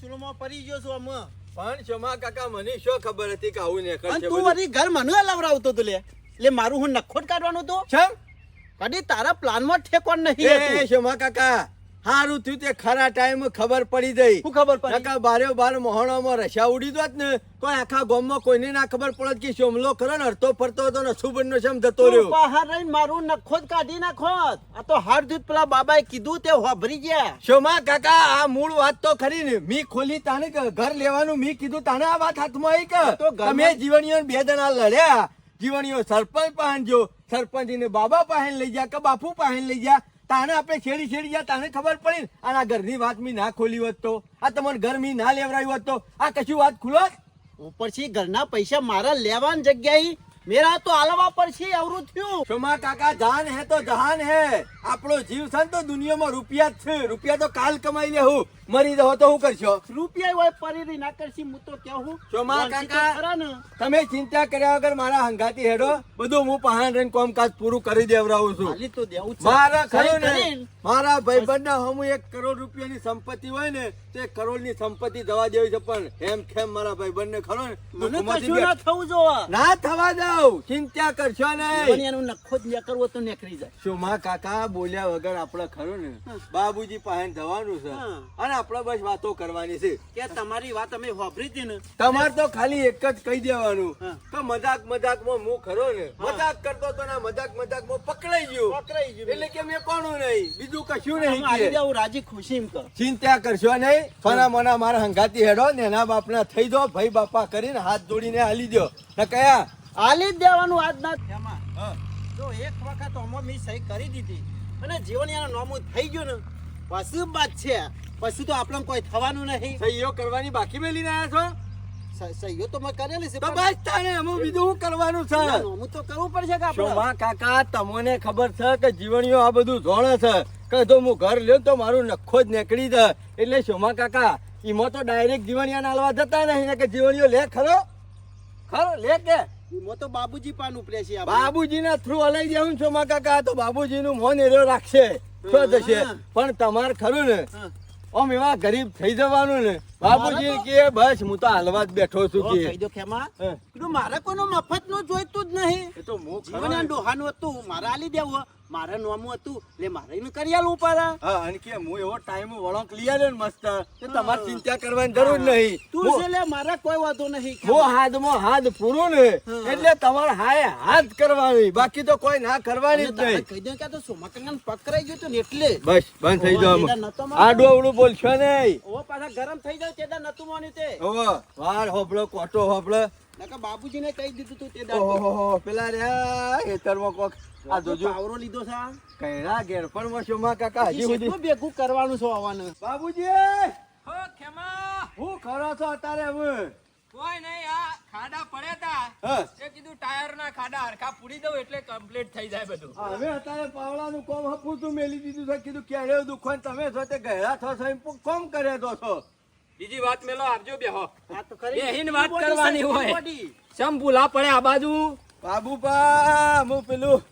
ચૂલોમાં પડી ગયો છું અમે પણ ક્ષમા કાકા મને શું ખબર હતી કે આવું અને નીકળશે તું મારી ઘર મને લવરાવતો તો લે. એટલે મારું હું નખોટ કાઢવાનું તો છે કદી તારા પ્લાનમાં ઠેકોણ એ, નહીં એ, હતું. કાકા. હારું થયું તે ખરા ટાઈમ ખબર પડી જઈ શું ખબર પડી? નકા બારે બાર મોહણામાં રશા ઉડી દોત ને કોઈ આખા ગામમાં કોઈને ના ખબર પડત કે શોમલો ખરો ને હરતો ફરતો હતો ને સુબનનો શમ જતો રહ્યો. બહાર રહીને મારું નખોટ કાઢી નાખોત આ તો હાર દૂધ પેલા બાબાએ કીધું તે હોભરી ગયા. શોમા કાકા આ મૂળ વાત તો ખરી ને મી ખોલી તાને ઘર લેવાનું મી કીધું તાને આ વાત હાથમાં આવી કે? તો તમે જીવણીઓ બે જણા લડ્યા જીવણીઓ સરપંચ પાસે જો સરપંચ ને બાબા પહેન લઈ ગયા કે બાપુ પાહન લઈ ગયા? તાને આપણે છેડી છેડી ગયા તાને ખબર પડી? અને આ ઘરની વાત મી ના ખોલી હોત તો. આ તમારે ઘર મી ના લેવરાયું હોત તો. આ કશું વાત ખુલો? ઉપરથી ઘરના પૈસા મારા લેવાની જગ્યાએ મેરા તો આલવા પડશે અવરું થયું. શોમા કાકા જાન હે તો જહાન હે. આપણો જીવ છે તો દુનિયામાં રૂપિયા જ છે. રૂપિયા તો કાલ કમાઈ લેવું મરી દો તો શું કરશો? રૂપિયા હોય પરી ના કરશી હું તો બોલશી તો કાકા. તમે ચિંતા કર્યા વગર મારા હંગાતી હેડો. બધું હું પહાણ રહીને કામકાજ પૂરું કરી દેવરાવું છું. હાલી તો દેવું છે. મારા ખરું ને મારા ભાઈબંધ હમું એક કરોડ રૂપિયાની સંપત્તિ હોય ને તે કરોડની સંપત્તિ દવા દેવી છે પણ એમ ખેમ મારા ભાઈબંધ ને ખરો ને કશું ના થવું જોવા. ના થવા દઉં ચિંતા કરશો નહીં. એનું નખો જ ન કરવો તો નીકળી જાય. શું માં કાકા બોલ્યા વગર આપણે ખરું ને બાબુજી પાસે જવાનું છે. અને આપણે બસ વાતો કરવાની છે. કે તમારી વાત અમે વાપરી હતી ને. તમારે તો ખાલી એક જ કહી દેવાનું. કે મજાક મજાકમાં હું ખરો ને? મજાક કરતો તો ના મજાક મજાકમાં પકડાઈ ગયો. પકડાઈ ગયો. એટલે કે મેં કોનું નહીં? બીજું કશું નહીં આવી જાવ રાજી ખુશી કર ચિંતા કરશો નહીં. ફના મના મારા હંગાતી હેડો ને એના બાપના થઈ દો ભાઈ બાપા કરીને હાથ જોડીને હાલી દો ને કયા? આલી જ દેવાનું આજ ના. જો એક વખત આમાં મેં સહી કરી દીધી. અને જીવન યાર નોમું થઈ ગયું ને. બાદ છે. પછી તો આપણને કોઈ થવાનું નહીં. સહીઓ કરવાની બાકી મેલીને આવ્યા છો? સહીઓ તો મેં કરેલી છે બસ તાણે અમે બીજું કરવાનું છે? હું તો કરવું પડશે કે આપણે શોભા કાકા તમને ખબર છે કે જીવણીઓ આ બધું જોણે છે? કે જો હું ઘર લ્યો તો મારું નખો જ નીકળી જાય. એટલે શોમા કાકા એમાં તો ડાયરેક્ટ જીવણીયા નાલવા જતા નહીં કે જીવણીઓ લે ખરો? ખરો લે કે? એમાં તો બાબુજી પાન ઉપરે છે આપણે. બાબુજી ના થ્રુ હલાઈ જાઉં શોમા કાકા તો બાબુજી નું મોન એરો રાખશે પણ તમારે ખરું ને. આમ એવા ગરીબ થઈ જવાનું ને. બાબુજી કે બસ હું તો હાલવા જ બેઠો છું કે. કહી દો ખેમા. હા. કીધું મારે કોનો મફતનું જોઈતું જ નહીં. એ તો હું ખરો જીવન ને. ડોહાનું હતું મારે આલી દેવું મારે નોમું હતું એટલે મારે એને કરી આલવું પડે હા અને કે હું એવો ટાઈમ વળાંક લઈ આવ્યો ને મસ્ત કે તમારે ચિંતા કરવાની જરૂર નહીં. તું છે લે મારે કોઈ વાંધો નહીં હું હાથમાં હાથ પૂરું ને એટલે તમારે હાય હાથ કરવાની બાકી તો કોઈ ના કરવાની જ નહીં. કહી દો કે આ તો સોમાકાકાને પકડાઈ ગયું હતું ને એટલે. બસ બંધ થઈ જાવ. આડું અવળું બોલશો નહીં. ઓ પાછા ગરમ થઈ જાવ તેદા નતું માન્યું તે. ઓહો વાળ હોબળો કોટો હોબળો નકર બાબુજીને કહી દીધું તું તે દાડે. ઓહો પેલા રહ્યા ખેતરમાં કોક આ જોજો. પાવરો લીધો છે કૈરા ઘેર પણ માં કાકા હજી હજી સુધી. કેટલું ભેગું કરવાનું છે આવવાનું. બાબુજી હો ખેમા. હું ખરો છો અત્યારે હવે? કોઈ નહીં આ ખાડા પડ્યા તા. એ કીધું ટાયર ના ખાડા હરખા પૂરી દઉં એટલે કમ્પ્લીટ થઈ જાય બધું. હવે અત્યારે પાવલાનું કોમ હપુતું મેલી દીધું છે. કીધું ક્યારે દુખન તમે છો તે ગહેરા છો છો કોમ કરે તો છો. બીજી વાત મેલો આપજો બેહો આ તો ખરી. વાત કરવાની હોય. સમ ભૂલા પડે આ બાજુ. બાબુપા હું પેલું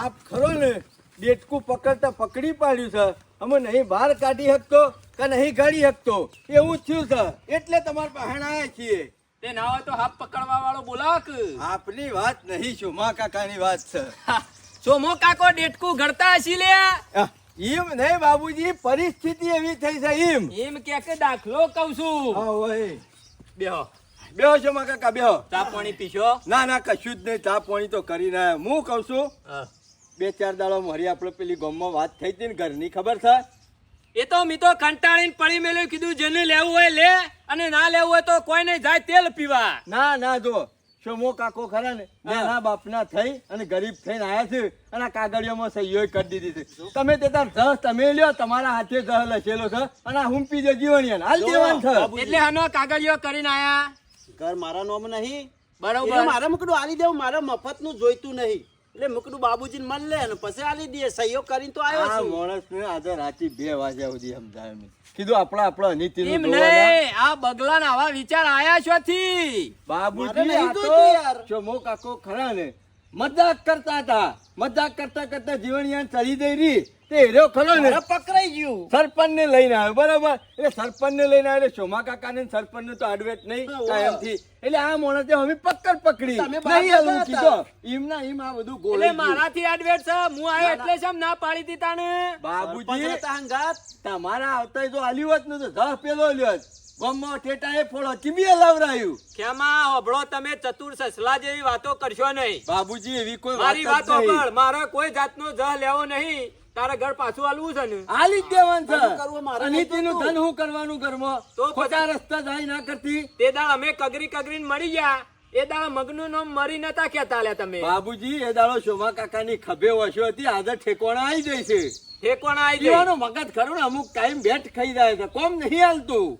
આપ ખરો ને ડેટકું પકડતા પકડી પાડ્યું છે. અમે નહીં બહાર કાઢી શકતો કે નહીં ગાડી શકતો એવું જ થયું છે. એટલે તમારા પાસે આવ્યા છીએ. તે ના હોય તો હાથ પકડવા વાળો બોલાક. આપની વાત નહીં છું મા કાકાની વાત છે. સોમો કાકો ડેટકું ગળતા હશી લે એમ નહીં બાબુજી પરિસ્થિતિ એવી થઈ છે એમ એમ કે કે દાખલો કહું છું. હા ઓય. બેહો. બેહો છો મા કાકા બેહો. ચા પાણી પીશો? ના ના કશું જ નહીં. ચા પાણી તો કરી રહ્યા. હું કહું છું. બે ચાર દાડો મારી આપણે પેલી ગામમાં વાત થઈ હતી ને ઘરની ખબર છે? એ તો મી તો કંટાળીને પડી મેલ્યું કીધું જેને લેવું હોય લે અને ના લેવું હોય તો કોઈ નહીં જાય તેલ પીવા. ના ના જો. શોમો કાકો ખરા ને? એના બાપના થઈ અને ગરીબ થઈને આયા છે અને આ કાગળિયામાં સહીઓ કરી દીધી છે. તમે તે તાર જસ તમે લ્યો તમારા હાથે જહ લખેલો છે અને આ હુંપી જે જીવણી હાલ દેવાન છે. એટલે આનો કાગળિયો કરીને આયા? ઘર મારા નોમ નહીં. બરોબર. મારે મુકડું આલી દેવું મારે મફતનું જોઈતું નહીં. એટલે મુકડું બાબુજીને મળ લે અને પછી આલી દે સહયોગ કરીને તો આવ્યો આ છું. માણસને આજે રાતે બે વાગ્યા સુધી સમજાય કીધું આપણા આપણા અનિતિ એમ નહીં આ બગલાના આવા વિચાર આયા છોથી બાબુજી મારે નહીં આ તો યાર. કાકો ખરા ને મજાક કરતા હતા. મજાક કરતા કરતા જીવણિયાને ચડી દઈ રહી. તે હેર્યો ખરો ને? પકડાઈ ગયું. સરપંચ ને લઈને આવ્યો બરાબર? એટલે સરપંચ ને લઈને આવ્યો સોમા કાકા ને સરપંચ ને તો અડવેટ નહીં હા, કાયમથી એટલે આ માણસે અમે પક્કર પકડી. નહીં હલવું કીધો એમ ના એમ આ બધું એટલે મારાથી એડવેટ છે હું આવ્યો એટલે છે ના પાડી હતી તાને બાબુજી તાંગાત તમારા આવતા જો આલ્યું હોત ને તો જહ પેલો લ્યો ગમો એ ફોડો. ચીમીએ લવરાયું. કેમાં હોભળો તમે ચતુર સસલા જેવી વાતો કરશો નહીં. બાબુજી એવી કોઈ મારી વાત. હોભળ મારે કોઈ જાતનો જહ લેવો નહીં. તારા ઘર પાછું હાલવું છે ને? હાલી જ દેવાનું છે. અનિતિનું ધન હું કરવાનું ઘરમાં? તો ખોટા રસ્તા જાય ના કરતી? તે દાળ અમે કગરી કગરીને મળી ગયા. એ દાળ મગનું નામ મરી નતા કેતા લે તમે. બાબુજી એ દાળો શોભા કાકાની ખભે વસ્યો હતી આજે ઠેકોણા આવી જાય છે. ઠેકોણા આવી જાય મગજ ખરું ને અમુક ટાઈમ ભેટ ખાઈ જાય છે. કોમ નહીં હાલતું.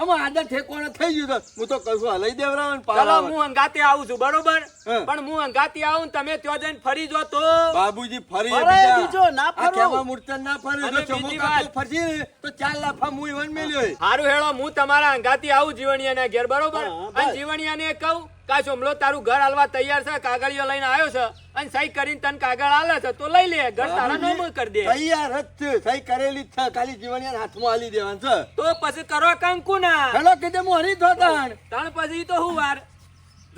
અમે આજે ઠેકોણા થઈ ગયું હું તો કશું હલાઈ દેવરાવ ચલો હું અંગાતે આવું છું બરોબર પણ હું અંગાતે આવું ને તમે ત્યાં જઈને ફરી જો તો બાબુજી ફરી બીજો, ના ફરો. કેવા મૂર્તન ના ફરે જો ચોમો. ફરશે ને તો ચાર લાફા મું ઈવન મેલ્યો. હારું હેળો હું તમારા અંગાથી આવું જીવણિયાના ઘેર બરોબર હા, અને. જીવણિયાને કહું કા સોમલો તારું ઘર હાલવા તૈયાર છે? કાગળિયો લઈને આવ્યો છે? અને સહી કરીને તને કાગળ હાલે છે? તો લઈ લે. ઘર તારા નો નામ કરી દે. તૈયાર જ છે. સહી કરેલી જ છે. ખાલી જીવણિયા હાથમાં હાલી દેવાનું છે. તો પછી કરો કંકુ ના હેલો કીધે હું હરી ધોતાણ તાણ પછી તો હું વાર.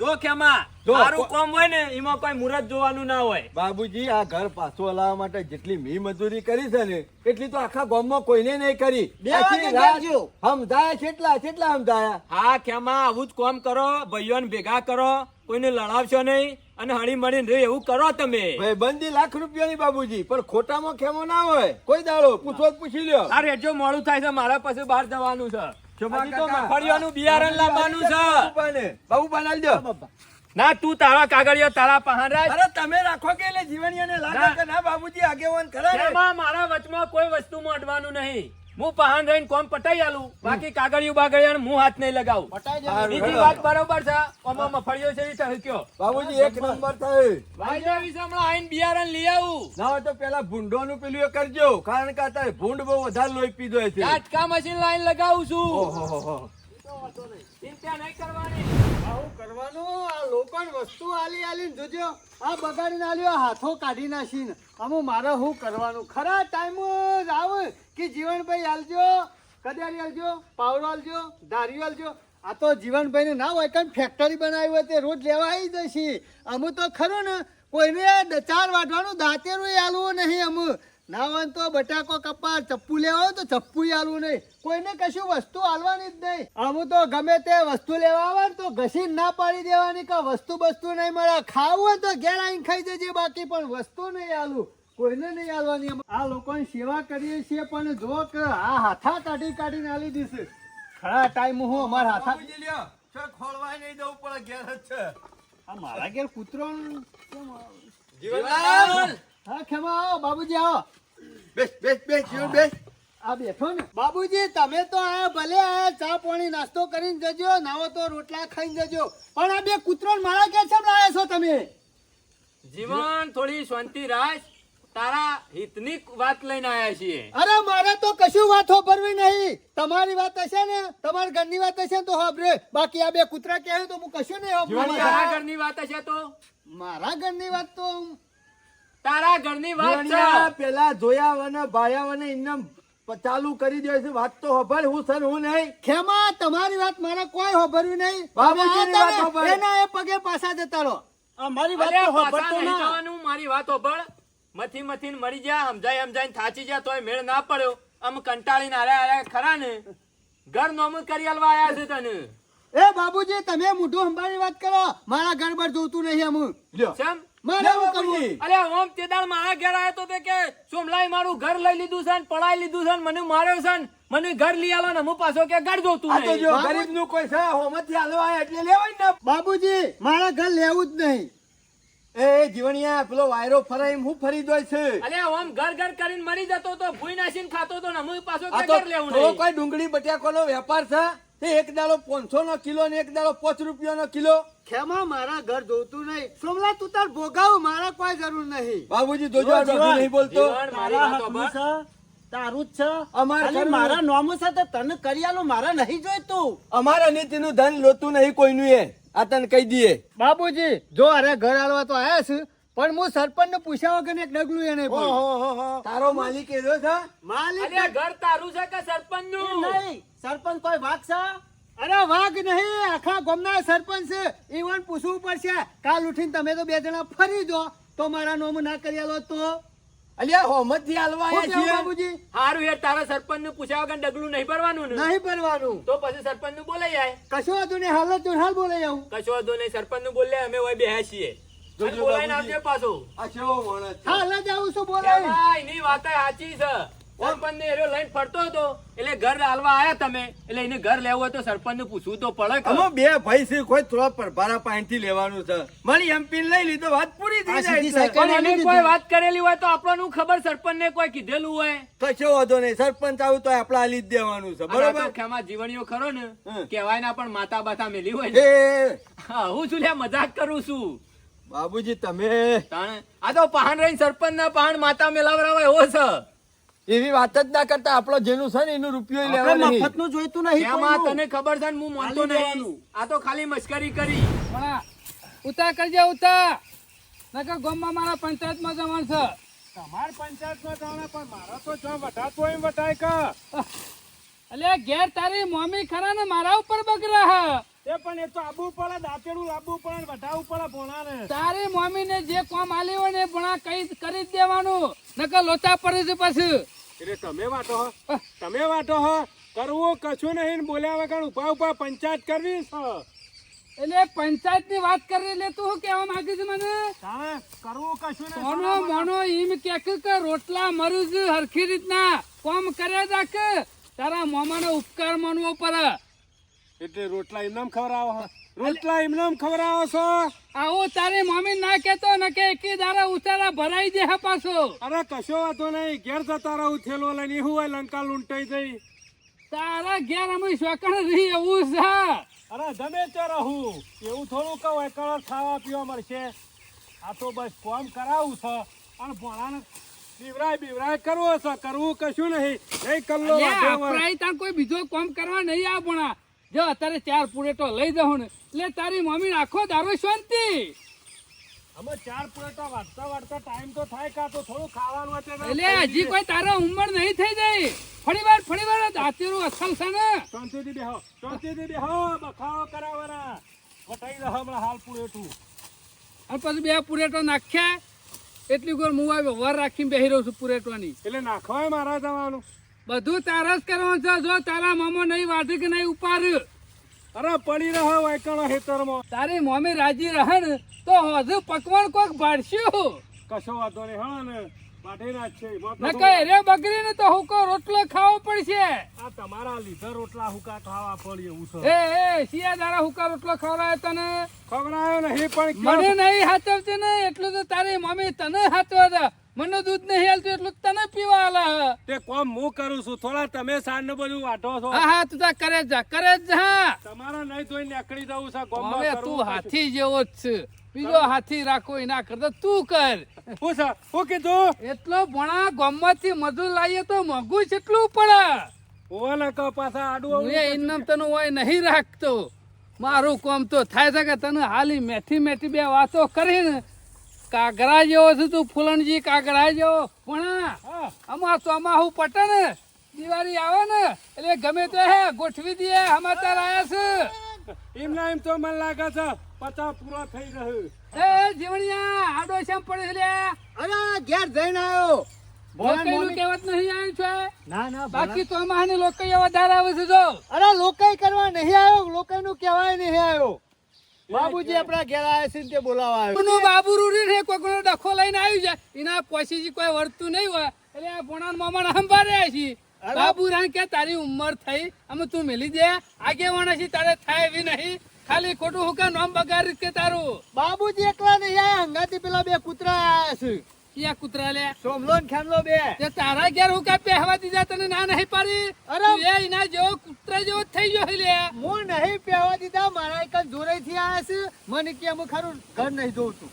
જો ખેમા મારું કોમ હોય ને એમાં કોઈ મુરત જોવાનું ના હોય. બાબુજી આ ઘર પાછું હલાવવા માટે જેટલી મી મજૂરી કરી છે ને એટલી તો આખા ગામમાં કોઈને નહીં કરી. સમજાયા કેટલા કેટલા સમજાયા હા ખેમા આવું જ કોમ કરો ભાઈઓને ભેગા કરો કોઈને લડાવશો નહીં અને હળી મળીને રે એવું કરો તમે. ભાઈ બંદી લાખ રૂપિયાની બાબુજી પણ ખોટામાં ખેમો ના હોય. કોઈ દાડો પૂછો પૂછી લ્યો. આ રેજો મોડું થાય છે મારા પાસે બહાર જવાનું છે. મગફળીઓનું બિયારણ લાવવાનું છે. બહુ દો. ના તું તારા કાગળિયો તારા પહાણ રાખ અરે તમે રાખો કે એટલે જીવણીયાને લાગે. કે ના બાબુજી આગેવાન ખરા મારા વચમાં કોઈ વસ્તુ અડવાનું નહીં. હું પહાણ રહીને કોમ પટાઈ આલું. બાકી કાગળિયું બાગળિયા હું હાથ નહીં લગાવું. બીજી વાત બરોબર છે. આમાં મફળીઓ છે ઈ સહક્યો બાબુજી એક નંબર થાય ભાઈના વિશે હમણાં આઈન બિયારણ લઈ આવું. ના હોય તો પેલા ભૂંડો નું પેલું કરજો. કારણ કે અત્યારે ભૂંડ બહુ વધારે લોહી પીધો છે. આટકા મશીન લાઈન લગાવું છું. ઓહોહોહો. ચિંતા નહીં કરવાની. આવું કરવાનું? આ લોકોને વસ્તુ આલી આલીને જોજો. આ બગાડીને આલ્યો હાથો કાઢી નાખીને. અમુ મારે શું કરવાનું? ખરા ટાઈમ જ આવે. કે જીવનભાઈ આલજો, કદારી આલજો પાવરો આલજો, ધારીઓ આલજો. આ તો જીવનભાઈને ના હોય કારણ ફેક્ટરી બનાવી હોય તે રોજ લેવા આવી જશે. અમુ તો ખરું ને, કોઈને ચાર વાટવાનું દાંતેરું આલવું નહીં અમુ. ના હોય તો બટાકો કપા ચપ્પુ લેવા તો ચપ્પુ આલવું નહીં. કોઈને કશું વસ્તુ આલવાની જ નહીં. અમુ તો ગમે તે વસ્તુ લેવા આવે ને તો ઘસી ના પાડી દેવાની કે વસ્તુ બસ્તુ નહીં મળે. ખાવું હોય તો ઘેર આવીને ખાઈ જજે બાકી પણ વસ્તુ નહીં આલું. કોઈને નહીં આલવાની. આ લોકોની સેવા કરીએ છીએ પણ જો કે આ હાથા કાઢી કાઢીને આલી દીશે. ખરા ટાઈમ હું અમારા હાથા ખોલવાય નહીં જવું પડે ઘેર જ છે. આ મારા ઘેર કૂતરો જીવનલાલ! હા ખેમા આવો બાબુજી આવો. બેસ બેસ બેસ જીવન બેસ. આ બેઠો ને. બાબુજી તમે તો આ ભલે આ ચા પાણી નાસ્તો કરીને જજો નાવો તો રોટલા ખાઈને જજો. પણ આ બે કૂતરો મારા કે છે લાયા છો તમે? જીવન થોડી શાંતિ રાખ. તારા હિતની વાત લઈને આવ્યા છીએ. અરે મારે તો કશું વાત હોભરવી નહીં. તમારી વાત હશે ને તમારા ઘરની વાત હશે ને તો હોભરે બાકી આ બે કૂતરા કહે તો હું કશું નહીં હોભરું તારા ઘરની વાત હશે તો? મારા ઘરની વાત તો તારા ઘરની વાત છે. પેલા જોયા વને ભાયા વને ઇન્નમ ચાલુ કરી દે છે. વાત તો હભળ હું સર હું નહીં. ખેમા તમારી વાત મારે કોઈ હોભરવી નહીં. બાબુજીની વાત. એના એ પગે પાછા જતા રહો. અમારી અરે પાછા નહીં જવાનું, મારી વાત હોભળ. મથી મથીને મરી જા સમજાય સમજાય થાચી જા તોય મેળ ના પડ્યો આમ કંટાળીને આરે આરે ખરા ને. ઘર નોમ કરી આલવા આયા છે તને. એ બાબુજી તમે મોઢું સંભાળી વાત કરો. મારા ઘર પર જોતું નહીં અમુ લ્યો કેમ મારે લે બાબુજી. કરવું અરે ઓમ તે દાડ મારા ઘેર આવ્યો તો તે કે સોમલાઈ મારું ઘર લઈ લીધું છે ને પડાઈ લીધું છે ને મને માર્યો છે ને મને ઘર લઈ આલો ને. હું પાછો કે ઘર જોતું નહીં. જો ગરીબનું કોઈ છે હોમથી હાલવા આયા એટલે લેવાય ને. બાબુજી મારા ઘર લેવું જ નહીં. એ જીવણિયા પેલો વાયરો ફરાય એમ હું ફરી દોય છે અરે ઓમ ઘર ઘર કરીને મરી જતો તો ભૂઈ નાસીન ખાતો તો ને હું પાછો કે ઘર લેવું નહીં. કોઈ ડુંગળી બટાકાનો વેપાર છે? તે એક દાડો પાંચસો નો કિલો ને એક દાડો પાંચ રૂપિયાનો કિલો. ખેમા મારા ઘર જોતું નહીં. સોમલા તું તાર ભોગાવ મારા કોઈ જરૂર નહીં. બાબુજી જોજો આ નહીં બોલતો. મારા મારી છે તારું જ છે. અમારે મારા નોમું છે તો તને કરી આલું મારે નહીં જોઈતું અમારા નીતિનું ધન લોતું નહીં કોઈનું એ. આ તને કહી દઈએ. બાબુજી જો અરે ઘર આલવા તો આયા છે પણ હું સરપંચ ને પૂછ્યા વગર એક ડગલું એને તારો માલિક એનો છે. માલિક ઘર તારું છે કે સરપંચનું નહીં. સરપંચ કોઈ વાઘ છે? અરે વાઘ નહીં. આખા ગામના સરપંચ છે. ઈવન પૂછવું પડશે કાલ ઉઠીને તમે તો બે જણા ફરી જો. તો મારા નોમ ના કરી આલો તો? અલ્યા હોમતથી હાલવા બાબુજી હારું યાર તારા સરપંચનું પૂછ્યા વગર ડગલું નહીં ભરવાનું નહીં ભરવાનું. તો પછી સરપંચનું બોલાઈ જાય કશું હતું ને હાલ તું હાલ બોલે જાઉં કશો હતું નહીં સરપંચનું બોલે અમે હોય બેહ્યા છીએ. બોલાઈને આવજે પાછો. આ કેવો માણસ છે? હાલ જ આવું છું બોલે એમાં એની વાત સાચી છે. સરપંચ ને એરો લઈને ફરતો હતો એટલે ઘર હાલવા આયા તમે. એટલે એને ઘર લેવું હોય તો સરપંચ ને પૂછવું તો પડે અમે બે ભાઈ છે કોઈ થોડા પરભારા પાણી થી લેવાનું છે. મારી એમપી લઈ લીધો વાત પૂરી થઈ જાય પણ એને કોઈ વાત કરેલી હોય તો આપણને ખબર સરપંચ ને કોઈ કીધેલું હોય? કશો વાંધો નહીં સરપંચ આવું તો આપડે આલી જ દેવાનું છે બરોબર? ખેમા જીવણીઓ ખરો ને કેવાય ના પણ માતા બાતા મેલી હોય હા, હું શું લ્યા મજાક કરું છું. બાબુજી તમે? આ તો પહાણ રહી સરપંચ ના પહાણ માતા મેલાવરાવા એવો છે એવી વાત જ ના કરતા આપણો જેનું છે ને એનું રૂપિયો લેવા નહીં મફતનું જોઈતું નહીં એમાં તને ખબર છે ને હું માનતો નહીં. આ તો ખાલી મશ્કરી કરી. ઉતા ઉતાર કરજે ઉતા નકર ગોમમાં મારા પંચાયતમાં જવાનું છે. તમાર પંચાયતમાં જવાના પણ મારા તો જો વટાતો એમ વટાય કા. એટલે ઘેર તારી મમ્મી ખરા ને મારા ઉપર બગરા હે. એ પણ એ તો આબુ પડે દાંતેડું લાબુ પડે વટાવવું પડે ભોણાને. તારી મમ્મી ને જે કામ આલી હોય ને ભોણા કઈ કરી દેવાનું. નકર લોચા પડે છે પછી. એટલે તમે વાટો હો. તમે વાટો હો. કરવું કશું નહીં ને બોલ્યા વગર ઊભા ઊભા પંચાયત કરવી છે. એટલે પંચાયતની વાત કરી એટલે તું કેવા માંગે છે મને? કરવું કશું મોનો મોનો એમ કે કે રોટલા મરું છું હરખી રીતના. કોમ કર્યા રાખ તારા મોમાનો ઉપકાર માનવો પડે. એટલે રોટલા એમને ખવડાવો. રોટલા એમનામ ખવડાવો છો? આવો તારી મમ્મી ના કેતો ને કે એકી દારા ઉતારા ભરાઈ દે હે પાછો. અરે કશો વાતો નહીં. ઘેર જતા રહું થેલો લઈને. એવું હોય લંકા લૂંટાઈ જઈ. તારા ઘેર અમે શોકણ રહી એવું છે. અરે ગમે તે રહું. એવું થોડું કહું એકવાર ખાવા પીવા મળશે. આ તો બસ કોમ કરાવું છે. અને ભણાને બીવરાય બીવરાય કરવો છે. કરવું કશું નહીં. એ કલ્લો કોઈ બીજો કામ કરવા નહીં આ ભણા જો અત્યારે ચાર પુરેટો લઈ દઉં ને એટલે તારી મમ્મી આખો દારો શાંતિ. અમે ચાર પુરેટો વાટતા વાટતા ટાઈમ તો થાય કા તો થોડું ખાવાનું તો એટલે હજી કોઈ તારો ઉંમર નહીં થઈ જાય. ફરી વાર ફરી વાર દાંતીરું અસલ છે ને. શાંતિથી બેહો શાંતિથી બેહો બખાડો કરાવવાના વટાઈ રહો હમણાં હાલ પુરેટું. અને પછી બે પુરેટો નાખ્યા. એટલી કોઈ મુવા વર રાખીને બેહી રહ્યો છું પુરેટોની. એટલે નાખવાય મારા જવાનું. બધું તારા જ કરવાનું છે. જો તારા મામો નહીં વાઢી કે નહીં ઉપાડ્યું અરે પડી રહ્યો વાયકણો હેતરમાં તારી મમ્મી રાજી રહે ને તો હજુ પકવાન કોક ભાડશું કશો વાંધો નહીં. હા ને નાખશે તો નકર રે બગડી ને તો હુકો રોટલો ખાવો પડશે. આ તમારા લીધા રોટલા હુકા ખાવા પડે એવું છે. એ એ શિયા દાડા હુકા રોટલો ખવડાવે તને? ખવડાયો નહીં પણ મને નહીં હાચવતી ને એટલું તો તારી મમ્મી તને હાચવે છે. મને દૂધ નહીં હાલતું એટલું તને પીવા આલા તે કોમ હું કરું છું? થોડા તમે સાંજ ને બધું વાટો છો. હા હા તું તા કરે જ જા કરે જ જા. તમારા નહીં ધોઈ નીકળી જવું છે ગોમમાં હવે તું હાથી જેવો જ છે. બીજો હાથી રાખો એના કરતા તું કર. હું છે? હું કીધું? એટલો ભણા ગોમમાંથી મજૂર લાવીએ તો મોંઘું કેટલું પડે. ઓલા કો પાછા આડું એ ઇનામ તને હોય નહીં રાખતો. મારું કોમ તો થાય છે કે તને હાલી મેથી મેઠી બે વાતો કરીને કાગરા જેવો છે તું ફૂલણજી કાગરા જેવો પણ હા. આમાં ચોમાહુ પટે ને દિવાળી આવે ને એટલે ગમે તે હે ગોઠવી દે સમાચાર આવ્યા છે. એમના એમ તો મને લાગે છે પચાસ પૂરા થઈ રહ્યું. એ જીવણિયા આડો શેમ પડે છે અરે ઘેર જઈને આવ્યો. કહેવત નહીં આવ્યું છે? ના ના બાકી તો અમારે લોકઈઓ વધારે આવે છે જો. અરે લોકાઈ કરવા નહીં આવ્યો લોકાઈ નું કહેવાય નહીં આવ્યો. બાબુજી આપણા ઘેર આવ્યા છે તે બોલાવા આવ્યો કોઈનું બાબુ રૂડી ને કોઈનો ડખો લઈને આવ્યું છે એના પોસીજી કોઈ વર્તું નહીં હોય. એટલે આ ભોણા મામા સંભાળ્યા છે. અરે. બાબુ રાણ કે તારી ઉંમર થઈ અમે તું મેલી દે. આગે વાણા છે તારે થાય એવી નહીં. ખાલી ખોટું હુકા નામ બગાડી કે તારું. બાબુજી એકલા નહીં આયા હંગાતી પેલા બે કૂતરા આયા છે. ક્યાં કુતરા લે સોમલો ને ખેમલો બે. તે તારા ઘેર હુકા પહેવા દીધા તને ના નહીં પાડી? અરે. એ જેવો કૂતરા જેવો થઈ ગયો છે લે હું નહીં પહેવા દીધા મારા એક જોરે થી આવ્યા છે. મને કે હું ખરું ઘર નહીં જોઉં છું.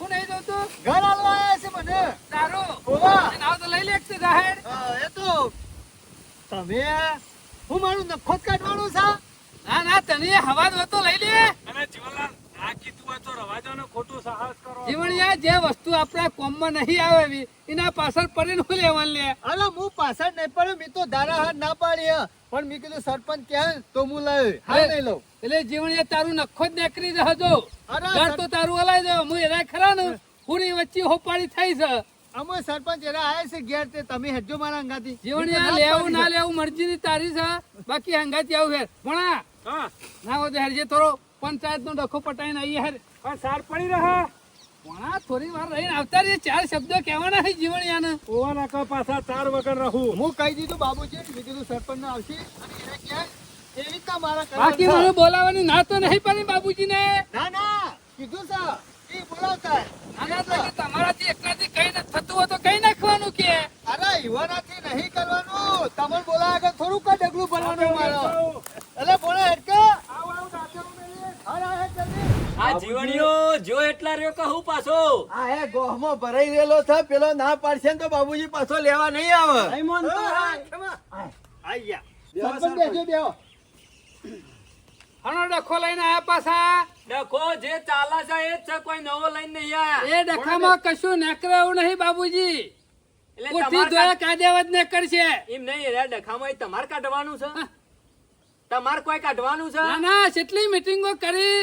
હું નહીં તું? ઘર આવ્યા છે મને. તારું? ઓવા. અને તો લઈ લે છે જાહેર. એ તો. તમે હું મારું નખો જ કાઢવાનું છે? ના ના તને હવા તો લઈ લે. અને જીવનલાલ આ ના કીધું હોય તો રવા દો ને ખોટું સાહસ કરો. જીવણિયા જે વસ્તુ આપણા કોમમાં નહીં આવે એવી, એના પાછળ પડીને શું લેવાનું લે. અરે હું પાછળ નહીં પડ્યો મેં તો ધારા હાથ ના પાડી પણ મેં કીધું સરપંચ ક્યાં તો હું લાવ્યો હા નહીં લઉં? એટલે જીવણિયા તારું નખો જ નીકળી જજો અરે ઘર તો તારું હલાઈ દે. હું એના ખરા ને? પૂરી વચ્ચે હોપાળી થઈ છે. અમે સરપંચ એરા આયા છે ઘેર તે તમે હજો મારા અંગાથી. જીવણિયા લેવું ના લેવું મરજીની તારી છે. બાકી હંગાતી આવું ઘેર ભણા. હા. ના હોય તો હેરજે થોડો પંચાયત નો ડખો પટાઈને આવીએ હાર. પણ સાર પડી રહ્યા કોણા થોડી વાર રહીને આવતા રહીએ. ચાર શબ્દો કહેવાના છે જીવણિયાને. ઓવા નાખા પાછા ચાર વગર રહું. હું કહી દીધું બાબુજી મેં કીધું સરપંચ આવશે. અને એને કહે એવી રીતના મારા બાકી મને બોલાવવાની ના તો નહીં પડી બાબુજીને. ના ના. કીધું સર એ બોલાવતા આના તમારાથી એકલાથી કઈ નથી થતું હોય તો કઈ નાખવાનું કે? અરે યુવાનાથી નહીં કરવાનું. તમને બોલાવે આગળ થોડું કઈ ડગલું ભરવાનું મારો એટલે બોલો હેડકે અરે હેડ જલ્દી આ જીવણીઓ જો એટલા રહ્યો કહું પાછો? આ હે ગોહમો ભરાઈ રહેલો છે પેલો ના પાડશે તો બાબુજી પાછો લેવા નહીં આવે. આયા. સરપંચ બેજો બેહો. હણો ડખો લઈને આયા પાછા. ડખો જે ચાલા છે એ જ છે કોઈ નવો લઈને નહીં આયા. એ ડખામાં કશું નેકરે એવું નહીં બાબુજી. એટલે કોઠી કાદેવત ને કરશે એમ નહીં રે ડખામાં એ તમારે કાઢવાનું છે. તમારે કોઈ કાઢવાનું છે? ના ના કેટલી મીટિંગો કરી.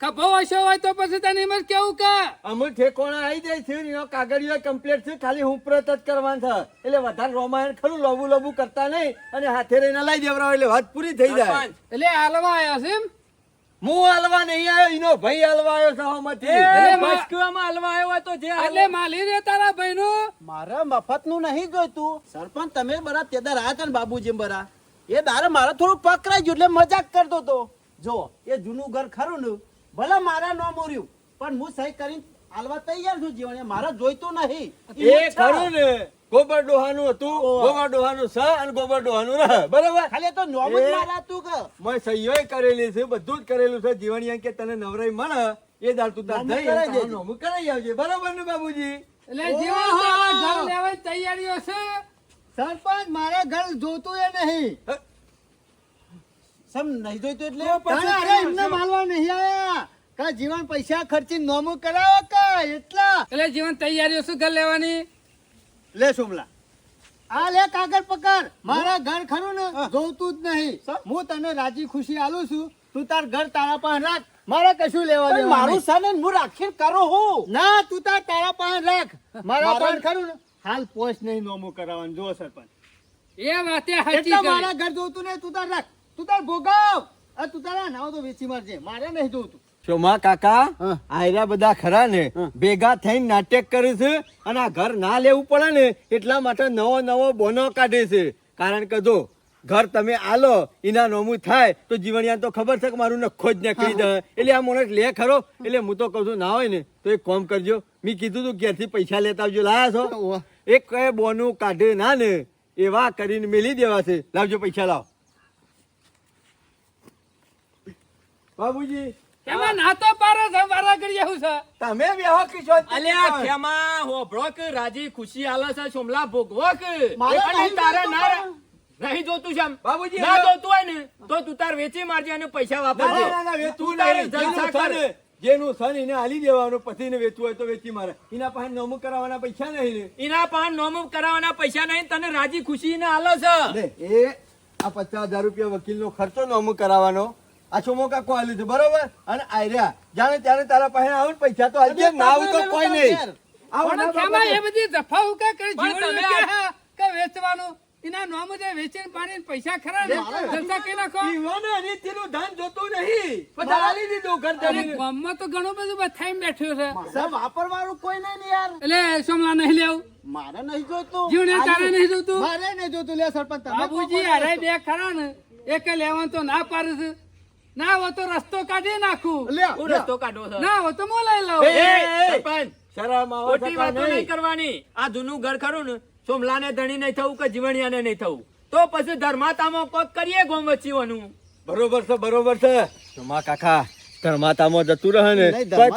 ખભો હશો હોય તો પછી તને એમ કેવું કે? અમુક ઠેકોણા આવી જાય છે એનો કાગળિયો કમ્પ્લીટ છે ખાલી હુંપરત જ કરવાનું છે. એટલે વધારે રોમાયણ ખરું લોબુ લોબુ કરતા નહીં અને હાથે રહીને લાઈ દેવરાવ એટલે વાત પૂરી થઈ જાય. એટલે હાલવા આવ્યા છે એમ? હું હાલવા નહીં આવ્યો એનો ભાઈ હાલવા આવ્યો સહમતી એ એટલે મા- હાલવા આવ્યો હોય તો જે હાલે. એટલે માલી રે તારા ભાઈ નું મફતનું મફતનું નહીં જોઈતું. સરપંચ તમે બરા તેદા રહ્યા છે હતા ને બાબુજી બરા? એ દારે મારે થોડું પકડાઈ ગયું એટલે મજાક કરતો તો જો એ જૂનું ઘર ખરું ને ભલે મારા ન મોર્યું પણ હું સહી કરીને આલવા તૈયાર છું જીવન. મારે જોઈતું નહીં. એ ખરું ને. ગોબર ડોહાનું હતું ગોબર ડોહાનું સ અને ગોબર ડોહાનું રહ બરાબર? ખાલી તો નોમ જ એ- મારા તું કે. મેં સહીઓ કરેલી છે બધું જ કરેલું છે. જીવણિયા કે તને નવરાઈ મળે એ દાળ તું તાર થઈ. નોમું કરાઈ આવજે. બરાબર ને બાબુજી? એટલે તારા ઘર લેવાની તૈયારીઓ છે. સરપંચ મારા ઘર જોતું એ નહીં. સમ નહીં જોઈતું એટલે અરે એમને માલવા નહીં આયા. કા જીવન પૈસા ખર્ચી નોમું કરાવો કા? એટલા. એટલે જીવન તૈયારીઓ શું ઘર લેવાની? લે સુમલા. આ લે કાગળ પકડ. મારા ઘર ખરું ને જોતું જ નહીં. હું તને રાજી ખુશી આલું છું. તું તાર ઘર તારા પાસે રાખ. મારે કશું લેવા દેવા મારું નહીં. હું રાખીને કરો હું. ના તું તાર તારા પાસે રાખ. મારા પાસે ખરું ને. હાલ પોચ નહીં નોમું કરાવવાનું. જો સરપંચ. એ વાતે હાચી એટલે મારા ઘર જોતું નહીં તું તાર રાખ. તું તાર ભોગાવ. આ તું તારા નાવ તો વેચી મારજે. મારે નહીં જોતું શોમા કાકા? આયરા બધા ખરા ને? ભેગા થઈને નાટક કરે છે અને આ ઘર ના લેવું પડે ને એટલા માટે નવો નવો બોનો કાઢે છે. કારણ કે જો ઘર તમે આલો એના નોમું થાય તો જીવણિયા તો ખબર છે કે મારું નખો જ નીકળી દે. એટલે આ મોણસ લે ખરો. એટલે હું તો કહું છું ના હોય ને તો એક કોમ કરજો. મેં કીધું તું ક્યાંથી પૈસા લેતા આવજો. લાયા છો? એક કઈ બોનું કાઢે ના ને એવા કરીને મેલી દેવા છે. લાવજો પૈસા લાવ. બાબુજી એમાં ના પારે છે વારા કરી આવું છે. તમે બેહો કિશોર અલ્યા ખેમા હોભળો કે રાજી ખુશી આલે છે સોમલા ભોગવો કે? મારે તારે ના નહીં જોતું છે બાબુજી, ના જોતું હોય ને તો તું તાર વેચી મારજે અને પૈસા વાપરજે. ના, ના, વેચવું નહીં. જલસા જેનું છે કર. ને, જેનું છે એને આલી દેવાનું પછી ને વેચવું હોય તો વેચી મારે. એના પાસે નોમું કરાવવાના પૈસા નહીં ને. એના પાન નોમ કરાવવાના પૈસા નહીં તને રાજી ખુશી ને આલો છે. એ આ પચાસ હજાર રૂપિયા વકીલ નો ખર્ચો નોમુક કરાવવાનો. આ છોમો કાકો આલ્યું છે બરોબર? અને આયર્યા જાણે ત્યારે તારા પાસે આવું પૈસા તો આલજે ના આવું તો કોઈ નહીં. આવો પણ ના એ બધી દફાઓ કે કે હા, કે વેચવાનું? એના નામ જે વેચીને પાણી પૈસા ખરા ને? જલસા કરી નાખો. ઈવોને એનીથીનું ધન જોતું નહીં. આલી દીધું ઘર જમીન. ગામમાં તો ઘણું બધું બથાઈને બેઠ્યું છે. સબ વાપરવાનું કોઈ નહીં ને યાર. એટલે સોમલા નહીં લેવું? મારે નહીં જોતું. જીવને તારે નહીં જોતું? મારે નહીં જોતું. લે સરપંચ તમે બુજી અરે બે ખરા ને. એક લેવાનું તો ના પાડે છે. ના હો તો રસ્તો કાઢી નાખું. હું રસ્તો કાઢો છે? ના હો તો હું લઈ લઉં. સરપંચ શરમ આવે ખોટી વાતો નહીં. નહીં. કરવાની. આ જૂનું ઘર ખરું ને સોમલાને ધણી નહીં થવું કે જીવણિયાને નહીં થવું? તો પછી ધર્માતામાં કોક કરીએ ગોમ વચ્ચીઓનું બરોબર છે બરોબર છે. કાકા ધર્માતામાં જતું રહે ને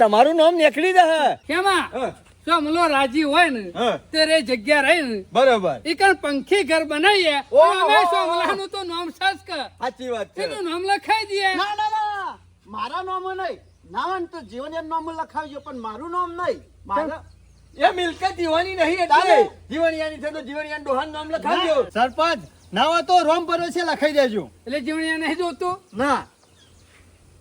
તમારું નામ નીકળી દે કેમાં? હા, સોમલો રાજી હોય ને તેરે જગ્યા રહી ને. બરોબર. ઈ પંખી ઘર બનાવીએ અમે અને નું તો નામ સાસ કર સાચી વાત છે. એનું નામ લખાઈ દઈએ. ના ના ના મારા નામ નહીં. ના તો જીવન નામ લખાવજો પણ મારું નામ નહીં. મારા એ મિલકત જીવાની નહીં એટલે જીવણિયાની છે તો જીવણિયાનું ડોહાન નામ લખાવજો. સરપંચ નાવા તો રોમ ભરોસે લખાઈ દેજો. એટલે જીવણિયા નહીં જોતું? ના એ કઈ લેવા તૈયાર નહીં આમાં બોલો આમાં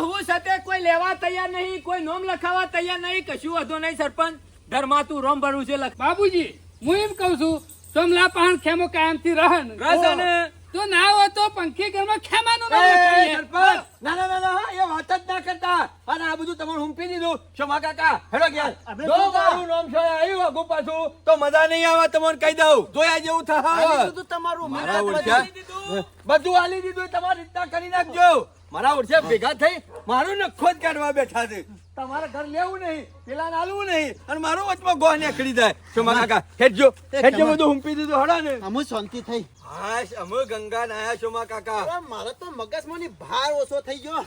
હું સાથે કોઈ લેવા તૈયાર નહીં કોઈ નોમ લખાવા તૈયાર નહીં કશું વધુ નહીં સરપંચ. ધર્મા તું રોમ ભરવું છે બાબુજી હું એમ કઉ છું સોમલા પહાણ ખેમો કાયમથી રહન રસ અને તો ના હોય તો પંખી ઘરમાં ખેમાનું સરપંચ, ના ના ના ના હા, એ વાત જ ના કરતા. અને આ બધું તમારું હુંપી દીધું. શોમા કાકા? હેડો ગયા જો મારું નામ છે આવ્યું આગુ પાછું તો મજા નહીં આવે તમને કહી દઉં. જોયા જેવું દીધું તમારું. બધું આલી દીધું. તમારી રીતના કરી નાખજો. મારા ઓરસે ભેગા થઈ મારું નખો જ કાઢવા બેઠા છે. તમારે ઘર લેવું નહીં પેલા નાલવું નહીં અને મારો વચમાં ગોહ નીકળી જાય. છો મારા કા હેડજો હેડજો બધું હુંપી દીધું હડા ને. અમુ શાંતિ થઈ. હાશ અમે ગંગા નાયા શોમા કાકા. મારો તો મગજમાંની ભાર ઓછો થઈ ગયો.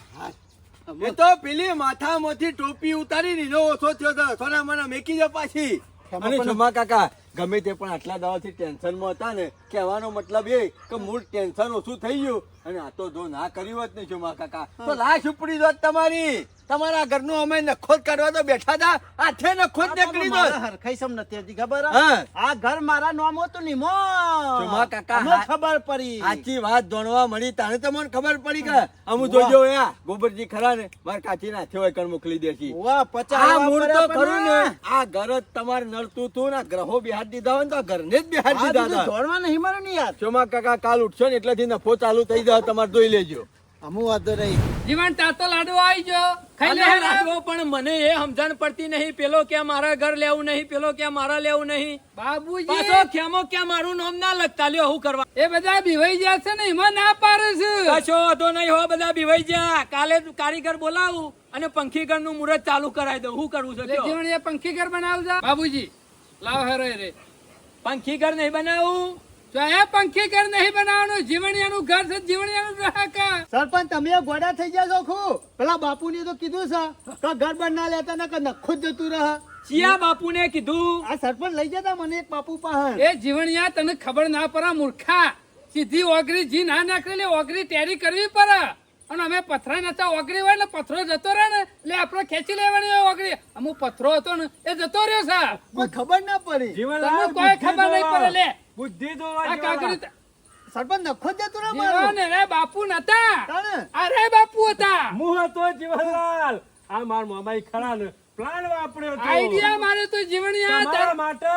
એ તો પેલી માથામાંથી ટોપી ઉતારી દીધો ઓછો થયો તો સોના મને મેકી જ પાછી. અને કાકા ગમે તે પણ આટલા દાવાથી ટેન્શનમાં હતા ને કહેવાનો મતલબ એ કે મૂળ ટેન્શન ઓછું થઈ ગયું. અને આ તો જો ના કર્યું હોત ને મા કાકા તો લાશ ઉપડી દોત તમારી. તમારા ઘરનું અમે નખો જ કાઢવા તો બેઠા હતા. હાથે નખો જ નીકળી દો હરખાઈ સમ નથી હતી ખબર? આ ઘર મારા નામ હતું ની મો કાકા, ખબર પડી. સાચી વાત જાણવા મળી. તારે તો મને ખબર પડી કે અમુ જોજો યા ગોબરજી ખરા ને માર કાચી ના થયો કણ મોકલી દેશી. વાહ આ પચાસ મૂળ તો ખરું ને. આ ઘર જ તમારે નડતું તું ને આ ગ્રહો બિહાર દીધા હોય ને તો ઘરને જ બિહાર દીધા હતા. દોડવા નહીં મારે ને યાર ચોમા કાકા કાલ ઉઠશો ને એટલેથી નફો ચાલુ થઈ જાય તમારે જોઈ લેજો. અમુ વાંધો નહીં જીવન તાતો લાડવો આવી ગયો. ખાઈ લે હેરા. પણ મને એ સમજણ પડતી નહીં પેલો ક્યાં મારા ઘર લેવું નહીં પેલો ક્યાં મારા લેવું નહીં. બાબુજી. પાછો ખેમો ક્યાં મારું નામ ના લખતા લ્યો હું કરવા. એ બધા બીવાઈ ગયા છે ને એમાં ના પાડે છે. કશો વાંધો નહીં હો બધા બીવાઈ ગયા. કાલે કારીગર બોલાવું અને પંખીઘરનું મુહૂર્ત ચાલુ કરાવી દઉં. હું કરવું છે એટલે એ પંખી ઘર બનાવજો. બાબુજી લાવ હરે રે. પંખી ઘર નહીં બનાવું? તો એ પંખી ઘર નહીં બનાવવાનું જીવણિયાનું ઘર છે જીવણિયાનું ગ્રાહક. સરપંચ તમે ગોડા થઈ ગયા છો ખુ પેલા બાપુને તો કીધું છે કે ઘર બાર ના લેતા ને કે નખો જ જતું રહે. ચિયા બાપુને કીધું? આ સરપંચ લઈ જતા મને એક બાપુ પાસે. એ જીવણિયા તને ખબર ના પડે મૂર્ખા. સીધી ઓગરી જી ના નાખેલી ઓગરી ટેરી કરવી પડે. અને અમે પથરા નતા ઓગળી હોય ને પથરો જતો રહે ને એટલે આપણે ખેંચી લેવાની હોય ઓગળી અમુક પથરો હતો ને એ જતો રહ્યો સાહેબ. કોઈ ખબર ના પડી. તમને કોઈ ખબર નહીં પડે લે. બુદ્ધિ જોવા કાકરી સરપંચ નખો જ જતું રહે મારું. રે બાપુ નતા. અરે બાપુ હતા. મું હતો જીવનલાલ. આ માર મામાઈ ખરા ને પ્લાન વાપર્યો હતો. આઈડિયા મારે તો જીવણિયા તમારા તાર- માટે.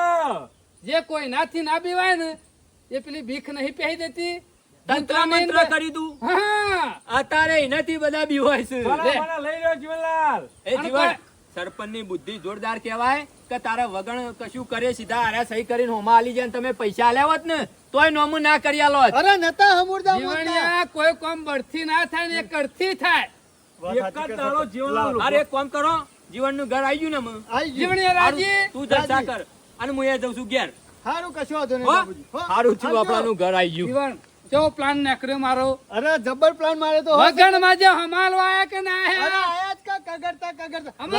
જે કોઈ નાથી ના બીવાય ને એ પેલી ભીખ નહીં પહેરી દેતી. તંત્ર મંત્ર કરી દઉં. અત્યારે એનાથી બધા બીવાય છે. મારા લે. મારા લઈ લો જીવનલાલ. એ જીવન સરપંચની બુદ્ધિ જોરદાર કહેવાય કે તારા વગણ કશું કરે સીધા આરા સહી કરીને હોમા આલી જાય તમે પૈસા આલ્યા હોત ને તોય નોમું ના કરી આલો અરે નતા હમુરદા જીવણિયા કોઈ કોમ બળથી ના થાય ને કરથી થાય. એક જ દાડો જીવનલાલ અરે એક કામ કરો. જીવનનું ઘર આવી ગયું ને અમે. જીવણિયા રાજી? તું જલસા કર અને હું એ જઉં છું ઘેર. હારું કશું વાંધો નહીં. સારું થયું આપણાનું ઘર આવી ગયું. કેવો પ્લાન નાખ્યો મારો? અરે જબર પ્લાન મારે તો હો. વગણમાં જે હમાલવા આયા કે ના અરે આયા જ કા કગરતા કગરતા અમે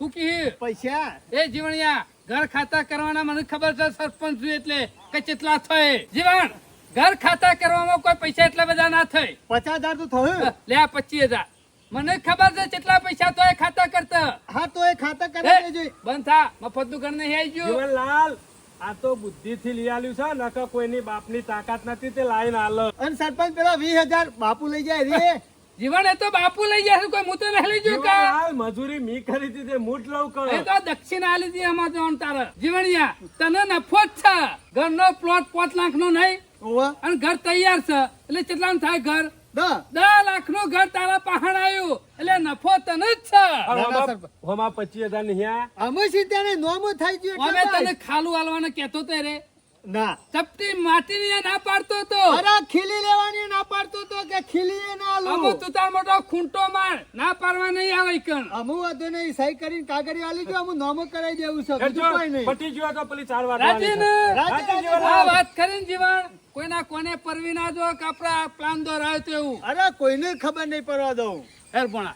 હું કી પૈસા. એ જીવણિયા ઘર ખાતા કરવાના મને ખબર છે સરપંચ છું એટલે કે કેટલા થાય. જીવણ ઘર ખાતા કરવામાં કોઈ પૈસા એટલા બધા ના થાય. પચાસ હજાર તો થયું. લે આ પચીસ હજાર. મને ખબર છે કેટલા પૈસા તો એ ખાતા કરતા. હા તો એ ખાતા કરી દેજો બંધ થા મફતનું ઘર નહીં આવી ગયું. જીવનલાલ આ તો બુદ્ધિ થી લઈ આલ્યું છે નકર કોઈની બાપની તાકાત નથી તે લાઈન આલ. અને સરપંચ પેલા વીસ હજાર બાપુ લઈ જાય રે. જીવન એ તો બાપુ લઈ જશે કોઈ હું તો નહીં લઈ જઉં કા હાલ મજૂરી મી કરી દીધી તે મૂઠ લઉં કરો. એ તો દક્ષિણ આલી લીધી એમાં જોન તારે. જીવણિયા તને નફો જ છે. ઘરનો પ્લોટ પાંચ લાખ નો નહીં અને ઘર તૈયાર છે. એટલે કેટલા થાય ઘર? દસ લાખનું ઘર તારા પહાડ આવ્યું. એટલે નફો તને જ છે. ના, ના, હોમાં સરપંચ. હોમાં પચીસ હજાર નહીં અમે સીધા ને નોમો થાય ગયું અમે તને ખાલું આલવાનું કેતો તો રે. ના. ચપટી માટીની ના પાડતો તો. અરે ખીલી લેવાની ના પાડતો તો કે ખીલી એ ના અમુ તું તાર મોટો ખૂંટો માર. ના પાડવા નહીં આવે કણ અમુ વાંધો નહીં સહી કરીને કાગળી આલી જો અમુ નોમો કરાવી દેવું છે બીજું કોઈ નહીં. પટી જીવા તો પેલી ચાર વાર રાજી ને. રાજી, રાજી. રાજી. આ વાત કરીને જીવન કોઈના કોને પરવી ના દો કે આપડા પ્લાન દોરાયો તો એવું. અરે કોઈને ખબર નહીં પડવા દઉં. હેર હા,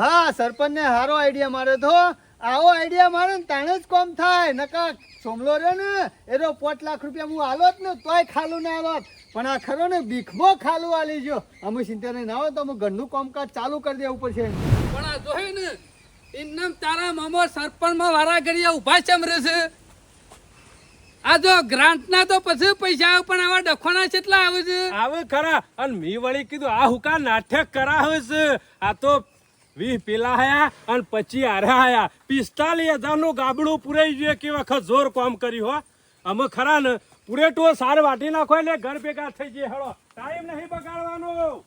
હા સરપંચ ને સારો આઈડિયા માર્યો તો. આવો આઈડિયા મારે ને તાણે જ કોમ થાય. નકા સોમલો રે ને એનો પોટ લાખ રૂપિયા હું આલોત ને તોય ખાલું ના આવત પણ આ ખરો ને ભીખમાં ખાલું આલી જો અમે ચિંતા નહીં ના હોય તો અમે ઘરનું કામકાજ ચાલુ કરી દેવું પડશે. પણ આ જોયું ને ઇન્નમ તારા મામો સરપંચમાં વારા ઘડીએ ઊભા ચમ રહેશે? આ જો ગ્રાન્ટના તો પછી પૈસા આવે, પણ આવા ડખોના કેટલા આવે છે? આવે ખરા, અને મી વળી કીધું, આ હુકા નાટક કરાવે છે? આ તો વીસ પેલા હયા અને પછી આરે હયા. પિસ્તાલીસ હજારનું ગાબડું પૂરાઈ ગયું કે વખત જોર કામ કર્યું, હો. અમે ખરા ને, પૂરેટો સાર વાટી નાખો એટલે ઘર ભેગા થઈ જાય હળો. ટાઈમ નહીં બગાડવાનો.